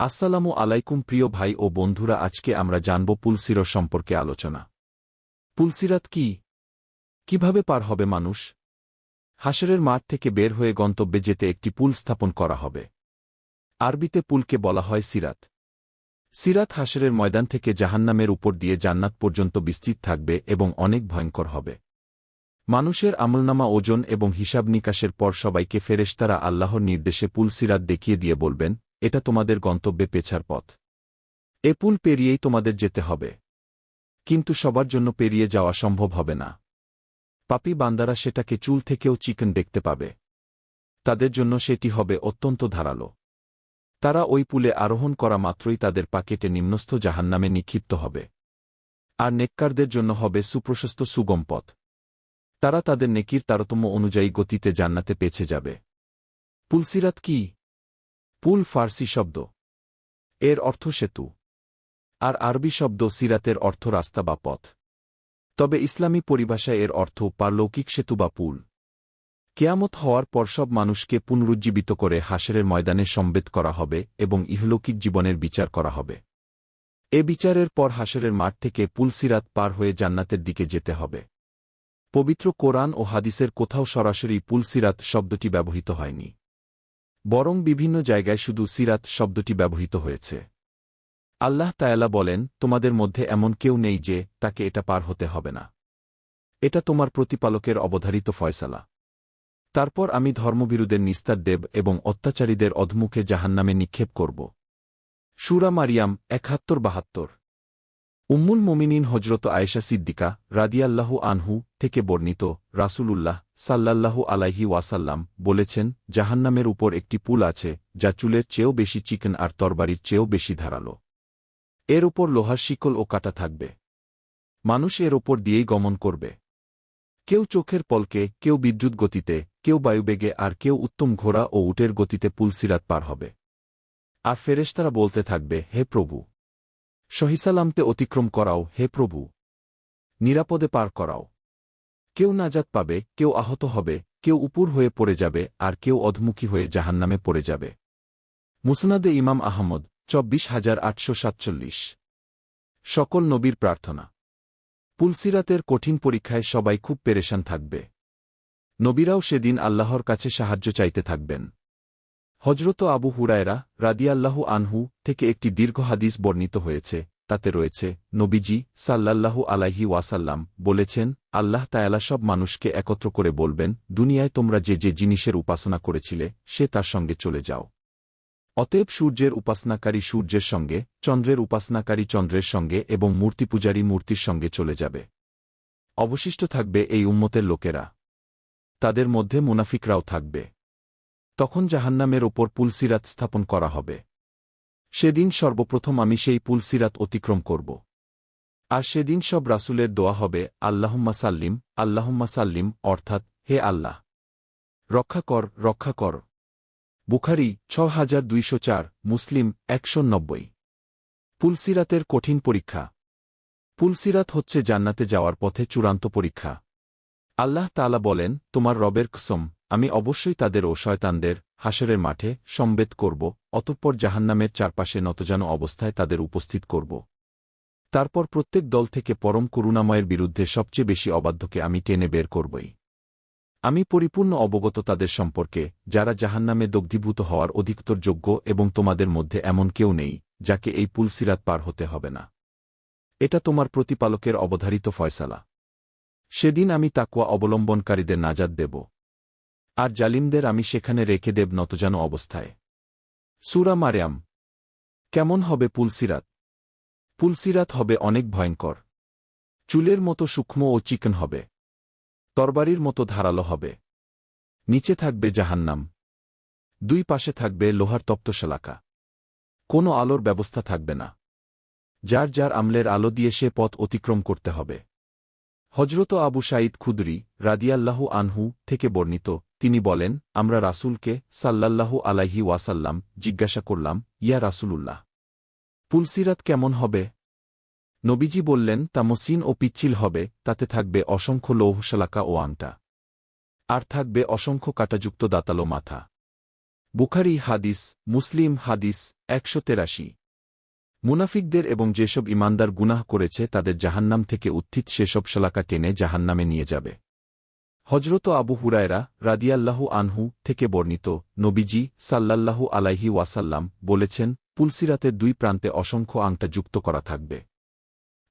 আসসালামু আলাইকুম প্রিয় ভাই ও বন্ধুরা, আজকে আমরা জানব পুলসিরর সম্পর্কে আলোচনা। পুলসিরাত কি? কীভাবে পার হবে মানুষ? হাসরের মাঠ থেকে বের হয়ে গন্তব্যে যেতে একটি পুল স্থাপন করা হবে। আরবিতে পুলকে বলা হয় সিরাত। সিরাত হাসরের ময়দান থেকে জাহান্নামের উপর দিয়ে জান্নাত পর্যন্ত বিস্তৃত থাকবে এবং অনেক ভয়ঙ্কর হবে। মানুষের আমলনামা ওজন এবং হিসাব নিকাশের পর সবাইকে ফেরেশতারা আল্লাহর নির্দেশে পুল সিরাত দেখিয়ে দিয়ে বলবেন এটা তোমাদের গন্তব্যে পেছার পথ। এ পুল পেরিয়েই তোমাদের যেতে হবে। কিন্তু সবার জন্য পেরিয়ে যাওয়া সম্ভব হবে না। পাপি বান্দারা সেটাকে চুল থেকেও চিকেন দেখতে পাবে। তাদের জন্য সেটি হবে অত্যন্ত ধারালো। তারা ওই পুলে আরোহণ করা মাত্রই তাদের পাকেটে নিম্নস্থ জাহান্নামে নিক্ষিপ্ত হবে। আর নেককারদের জন্য হবে সুপ্রশস্ত সুগম পথ। তারা তাদের নেকির তারতম্য অনুযায়ী গতিতে জান্নাতে পেছে যাবে। পুলসিরাত কি? পুল ফার্সি শব্দ। এর অর্থ সেতু। আর আরবি শব্দ সিরাতের অর্থ রাস্তা বা পথ। তবে ইসলামী পরিভাষায় এর অর্থ পারলৌকিক সেতু বা পুল। কেয়ামত হওয়ার পর সব মানুষকে পুনরুজ্জীবিত করে হাসেরের ময়দানে সম্বেদ করা হবে এবং ইহলৌকিক জীবনের বিচার করা হবে। এ বিচারের পর হাসরের মাঠ থেকে পুলসিরাত পার হয়ে জান্নাতের দিকে যেতে হবে। পবিত্র কোরআন ও হাদিসের কোথাও সরাসরি পুলসিরাত শব্দটি ব্যবহৃত হয়নি। বরং বিভিন্ন জায়গায় শুধু সিরাত শব্দটি ব্যবহৃত হয়েছে। আল্লাহ তায়ালা বলেন, তোমাদের মধ্যে এমন কেউ নেই যে তাকে এটা পার হতে হবে না। এটা তোমার প্রতিপালকের অবধারিত ফয়সালা। তারপর আমি ধর্মবিরুদের নিস্তার দেব এবং অত্যাচারীদের অধমুখে জাহান্নামে নিক্ষেপ করব। সুরা মারিয়াম একাত্তর বাহাত্তর। উম্মুল মোমিনিন হজরত আয়েশা সিদ্দিকা রাদিয়াল্লাহু আনহু থেকে বর্ণিত রাসূলুল্লাহ সাল্লাল্লাহু আলাইহি ওয়াসাল্লাম বলেছেন, জাহান্নামের উপর একটি পুল আছে, যা চুলের চেয়েও বেশি চিকেন আর তরবারির চেয়েও বেশি ধারালো। এর ওপর লোহার শিকল ও কাটা থাকবে। মানুষ এর ওপর দিয়েই গমন করবে। কেউ চোখের পলকে, কেউ বিদ্যুৎ গতিতে, কেউ বায়ুবেগে আর কেউ উত্তম ঘোড়া ও উটের গতিতে পুলসিরাত পার হবে। আর ফেরেশতারা বলতে থাকবে, হে প্রভু সহিসালামতে অতিক্রম করাও, হে প্রভু। নিরাপদে পার করাও। কেউ নাজাত পাবে, কেউ আহত হবে, কেউ উপুর হয়ে পড়ে যাবে, আর কেউ অধমুখী হয়ে জাহান্নামে পড়ে যাবে। মুসনাদে ইমাম আহমদ, চব্বিশ হাজার আটশো সাতচল্লিশ। সকল নবীর প্রার্থনা। পুলসিরাতের কঠিন পরীক্ষায় সবাই খুব পেরেশান থাকবে। নবীরাও সেদিন আল্লাহর কাছে সাহায্য চাইতে থাকবেন। হজরত আবু হুরায়রা রাদিয়াল্লাহু আনহু থেকে একটি দীর্ঘ হাদিস বর্ণিত হয়েছে, তাতে রয়েছে, নবীজি সাল্লাল্লাহু আলাইহি ওয়াসাল্লাম বলেছেন, আল্লাহ তায়ালা সব মানুষকে একত্র করে বলবেন, দুনিয়ায় তোমরা যে যে জিনিসের উপাসনা করেছিলে, সে তার সঙ্গে চলে যাও। অতএব সূর্যের উপাসনাকারী সূর্যের সঙ্গে, চন্দ্রের উপাসনাকারী চন্দ্রের সঙ্গে এবং মূর্তিপূজারী মূর্তির সঙ্গে চলে যাবে। অবশিষ্ট থাকবে এই উম্মতের লোকেরা। তাদের মধ্যে মুনাফিকরাও থাকবে। তখন জাহান্নামের ওপর পুলসিরাত স্থাপন করা হবে। সেদিন সর্বপ্রথম আমি সেই পুলসিরাত অতিক্রম করব। আর সেদিন সব রাসুলের দোয়া হবে, আল্লাহম্মা সাল্লিম আল্লাহম্মা সাল্লিম, অর্থাৎ, হে আল্লাহ। রক্ষা কর রক্ষা কর। বুখারি ছ হাজার দুইশো চার, মুসলিম একশো নব্বই। পুলসিরাতের কঠিন পরীক্ষা। পুলসিরাত হচ্ছে জান্নাতে যাওয়ার পথে চূড়ান্ত পরীক্ষা। আল্লাহ তালা বলেন, তোমার রবের কসম আমি অবশ্যই তাদের ও শয়তানদের হাসরের মাঠে সম্বেদ করব, অতঃপর জাহান্নামের চারপাশে নতজানো অবস্থায় তাদের উপস্থিত করব। তারপর প্রত্যেক দল থেকে পরম করুণাময়ের বিরুদ্ধে সবচেয়ে বেশি অবাধ্যকে আমি টেনে বের করবই। আমি পরিপূর্ণ অবগত তাদের সম্পর্কে, যারা জাহান্নামে দগ্ধীভূত হওয়ার অধিকতর যোগ্য এবং তোমাদের মধ্যে এমন কেউ নেই, যাকে এই পুল সিরাত পার হতে হবে না। এটা তোমার প্রতিপালকের অবধারিত ফয়সালা। সেদিন আমি তাকুয়া অবলম্বনকারীদের নাজাদ দেব। আর জালিমদের আমি সেখানে রেখে দেব নতজানো অবস্থায়। সুরা মারিয়াম কেমন হবে পুলসিরাত? পুলসিরাত হবে অনেক ভয়ঙ্কর। চুলের মতো সূক্ষ্ম ও চিকন হবে। তরবারির মতো ধারালো হবে। নিচে থাকবে জাহান্নাম। দুই পাশে থাকবে লোহার তপ্তশালাকা। কোনো আলোর ব্যবস্থা থাকবে না। যার যার আমলের আলো দিয়ে সে পথ অতিক্রম করতে হবে। হজরত আবু সাঈদ খুদরি রাদিয়াল্লাহু আনহু থেকে বর্ণিত, তিনি বলেন, আমরা রাসূলকে সাল্লাল্লাহু আলাইহি ওয়াসাল্লাম জিজ্ঞাসা করলাম, ইয়া রাসূলুল্লাহ, পুলসিরাত কেমন হবে? নবীজি বললেন, তা মসিন ও পিচ্ছিল হবে, তাতে থাকবে অসংখ্য লৌহশালাকা ও আংটা। আর থাকবে অসংখ্য কাটাযুক্ত দাতালো মাথা। বুখারি হাদিস, মুসলিম হাদিস, একশো তেরাশি। মুনাফিকদের এবং যেসব ইমানদার গুনাহ করেছে তাদের জাহান্নাম থেকে উত্থিত সেসব শালাকা টেনে জাহান্নামে নিয়ে যাবে। হজরত আবু হুরায়রা রাদিয়াল্লাহু আনহু থেকে বর্ণিত নবীজি সাল্লাল্লাহু আলাইহি ওয়াসাল্লাম বলেছেন পুলসিরাতের দুই প্রান্তে অসংখ্য আংটা যুক্ত করা থাকবে।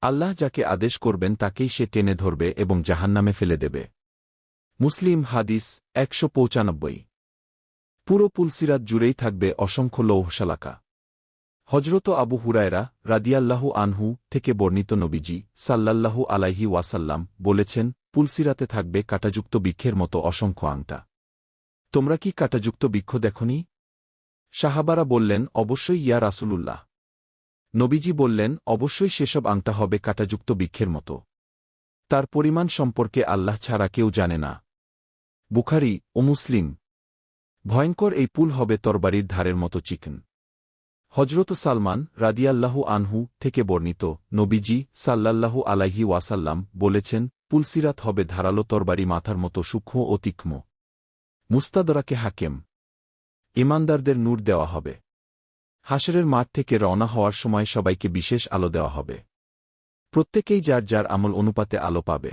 আল্লাহ যাকে আদেশ করবেন তাকেই সে টেনে ধরবে এবং জাহান্নামে ফেলে দেবে। মুসলিম হাদিস একশো পঁচানব্বই। পুরো পুলসিরাত জুড়েই থাকবে অসংখ্য লৌহশালাকা। হজরত আবু হুরায়রা রাদিয়াল্লাহু আনহু থেকে বর্ণিত নবীজি সাল্লাল্লাহু আলাইহি ওয়াসাল্লাম বলেছেন, পুলসিরাতে থাকবে কাটাযুক্ত বৃক্ষের মতো অসংখ্য আংটা। তোমরা কি কাটাযুক্ত বৃক্ষ দেখনি? সাহাবারা বললেন, অবশ্যই ইয়া রাসূলুল্লাহ। নবীজি বললেন, অবশ্যই সেসব আংটা হবে কাটাযুক্ত বৃক্ষের মতো। তার পরিমাণ সম্পর্কে আল্লাহ ছাড়া কেউ জানে না। বুখারি ও মুসলিম। ভয়ঙ্কর এই পুল হবে তরবারির ধারের মতো চিকেন। হজরত সালমান রাদিয়াল্লাহু আনহু থেকে বর্ণিত নবীজি সাল্লাল্লাহু আলাইহি ওয়াসাল্লাম বলেছেন, পুলসিরাত হবে ধারালো তরবারি মাথার মতো সূক্ষ্ম ও তীক্ষ্ম মুস্তাদরাকে হাকেম। ইমানদারদের নূর দেওয়া হবে। হাসরের মাঠ থেকে রওনা হওয়ার সময় সবাইকে বিশেষ আলো দেওয়া হবে। প্রত্যেকেই যার যার আমল অনুপাতে আলো পাবে।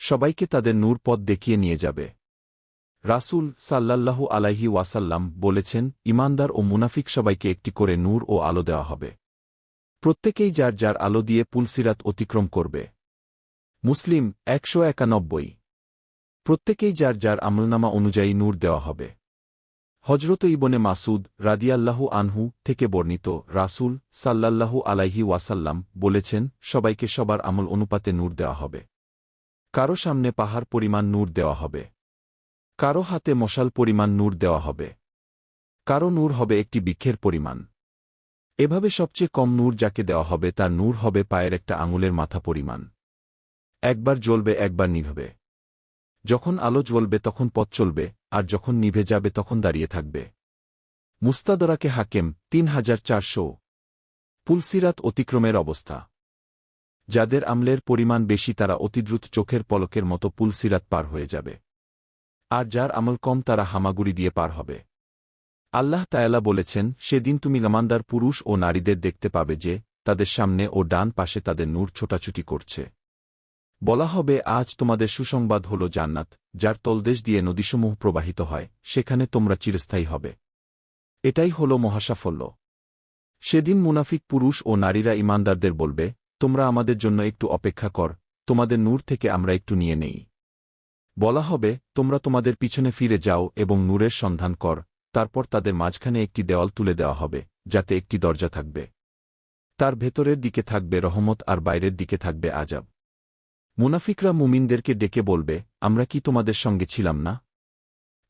সবাইকে তাদের নূর পথ দেখিয়ে নিয়ে যাবে। রাসূল সাল্লাল্লাহু আলাইহি ওয়াসাল্লাম বলেছেন, ইমানদার ও মুনাফিক সবাইকে একটি করে নূর ও আলো দেওয়া হবে। প্রত্যেকেই যার যার আলো দিয়ে পুলসিরাত অতিক্রম করবে। মুসলিম একশো একানব্বই। প্রত্যেকেই যার যার আমলনামা অনুযায়ী নূর দেওয়া হবে। হজরত ইবনে মাসুদ রাদিয়াল্লাহু আনহু থেকে বর্ণিত রাসূল সাল্লাল্লাহু আলাইহি ওয়াসাল্লাম বলেছেন, সবাইকে সবার আমল অনুপাতে নূর দেওয়া হবে। কারও সামনে পাহাড় পরিমাণ নূর দেওয়া হবে। কারও হাতে মশাল পরিমাণ নূর দেওয়া হবে। কারও নূর হবে একটি বৃক্ষের পরিমাণ। এভাবে সবচেয়ে কম নূর যাকে দেওয়া হবে তার নূর হবে পায়ের একটা আঙুলের মাথা পরিমাণ। একবার জ্বলবে, একবার নিভবে। যখন আলো জ্বলবে, তখন পথ চলবে, আর যখন নিভে যাবে, তখন দাঁড়িয়ে থাকবে। মুস্তাদরাকে হাকেম তিন হাজার চারশো। পুলসিরাত অতিক্রমের অবস্থা। যাদের আমলের পরিমাণ বেশি, তারা অতিদ্রুত চোখের পলকের মতো পুলসিরাত পার হয়ে যাবে। আর যার আমল কম তারা হামাগুড়ি দিয়ে পার হবে। আল্লাহ তায়ালা বলেছেন, সেদিন তুমি গামান্দার পুরুষ ও নারীদের দেখতে পাবে যে, তাদের সামনে ও ডান পাশে তাদের নূর ছোটাছুটি করছে। বলা হবে, আজ তোমাদের সুসংবাদ হল জান্নাত, যার তলদেশ দিয়ে নদীসমূহ প্রবাহিত হয়, সেখানে তোমরা চিরস্থায়ী হবে। এটাই হল মহাসাফল্য। সেদিন মুনাফিক পুরুষ ও নারীরা ইমানদারদের বলবে, তোমরা আমাদের জন্য একটু অপেক্ষা কর, তোমাদের নূর থেকে আমরা একটু নিয়ে নেই। বলা হবে, তোমরা তোমাদের পিছনে ফিরে যাও এবং নূরের সন্ধান কর, তারপর তাদের মাঝখানে একটি দেওয়াল তুলে দেওয়া হবে, যাতে একটি দরজা থাকবে। তার ভেতরের দিকে থাকবে রহমত আর বাইরের দিকে থাকবে আজাব মুনাফিকরা মুমিনদেরকে ডেকে বলবে, আমরা কি তোমাদের সঙ্গে ছিলাম না?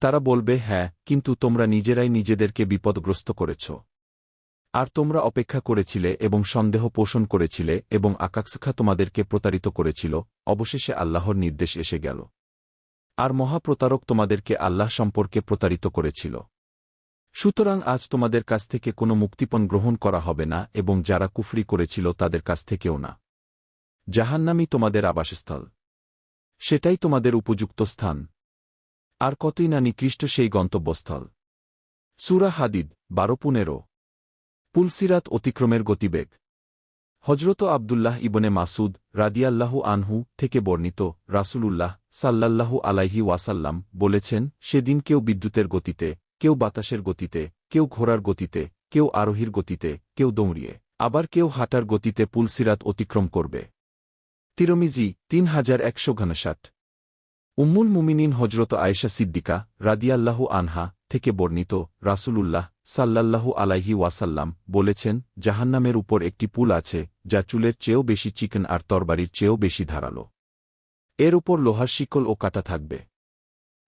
তারা বলবে হ্যাঁ কিন্তু তোমরা নিজেরাই নিজেদেরকে বিপদগ্রস্ত করেছ। আর তোমরা অপেক্ষা করেছিলে এবং সন্দেহ পোষণ করেছিলে এবং আকাক্ষা তোমাদেরকে প্রতারিত করেছিল। অবশেষে আল্লাহর নির্দেশ এসে গেল। আর মহাপ্রতারক তোমাদেরকে আল্লাহ সম্পর্কে প্রতারিত করেছিল। সুতরাং আজ তোমাদের কাছ থেকে কোনো মুক্তিপণ গ্রহণ করা হবে না এবং যারা কুফরি করেছিল তাদের কাছ থেকেও না। জাহান্নামই তোমাদের আবাসস্থল। সেটাই তোমাদের উপযুক্ত স্থান। আর কতই না নিকৃষ্ট সেই গন্তব্যস্থল। সুরা হাদিদ, বারো পুনেরো। পুলসিরাত অতিক্রমের গতিবেগ। হজরত আবদুল্লাহ ইবনে মাসুদ রাদিয়াল্লাহু আনহু থেকে বর্ণিত রাসুলুল্লাহ সাল্লাল্লাহু আলাইহি ওয়াসাল্লাম বলেছেন, সেদিন কেউ বিদ্যুতের গতিতে, কেউ বাতাসের গতিতে, কেউ ঘোড়ার গতিতে, কেউ আরোহীর গতিতে, কেউ দৌড়িয়ে, আবার কেউ হাঁটার গতিতে পুলসিরাত অতিক্রম করবে। তিরমিজি তিন হাজার একশো ঘনষাট। উম্মুল মুমিনিন হজরত আয়েশা সিদ্দিকা রাদিয়াল্লাহু আনহা থেকে বর্ণিত রাসূলুল্লাহ সাল্লাল্লাহু আলাইহি ওয়াসাল্লাম বলেছেন, জাহান্নামের উপর একটি পুল আছে, যা চুলের চেয়েও বেশি চিকেন আর তরবারির চেয়েও বেশি ধারালো। এর উপর লোহার শিকল ও কাটা থাকবে।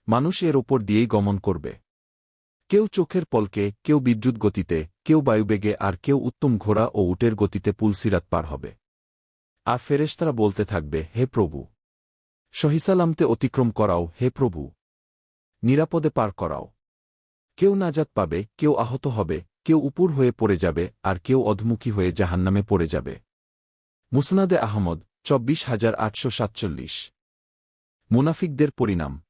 মানুষ এর ওপর দিয়েই গমন করবে। কেউ চোখের পলকে, কেউ বিদ্যুৎ গতিতে, কেউ বায়ুবেগে আর কেউ উত্তম ঘোড়া ও উটের গতিতে পুলসিরাত পার হবে। আর ফেরেশতারা বলতে থাকবে, হে প্রভু সহিসালামতে অতিক্রম করাও, হে প্রভু। নিরাপদে পার করাও। কেউ নাজাত পাবে, কেউ আহত হবে, কেউ উপুর হয়ে পড়ে যাবে, আর কেউ অধমুখী হয়ে জাহান্নামে পড়ে যাবে। মুসনাদে আহমদ, চব্বিশ হাজার আটশো সাতচল্লিশ। মুনাফিকদের পরিণাম।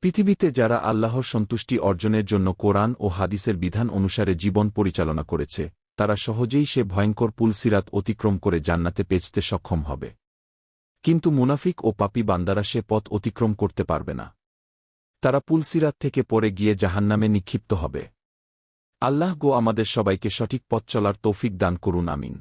পৃথিবীতে যারা আল্লাহর সন্তুষ্টি অর্জনের জন্য কোরআন ও হাদিসের বিধান অনুসারে জীবন পরিচালনা করেছে, তারা সহজেই সে ভয়ঙ্কর পুলসিরাত অতিক্রম করে জান্নাতে পেঁচতে সক্ষম হবে। কিন্তু মুনাফিক ও পাপি বান্দারা সে পথ অতিক্রম করতে পারবে না। তারা পুলসিরাত থেকে পরে গিয়ে জাহান্নামে নিক্ষিপ্ত হবে। আল্লাহ গো আমাদের সবাইকে সঠিক পথ চলার তৌফিক দান করুন, আমিন।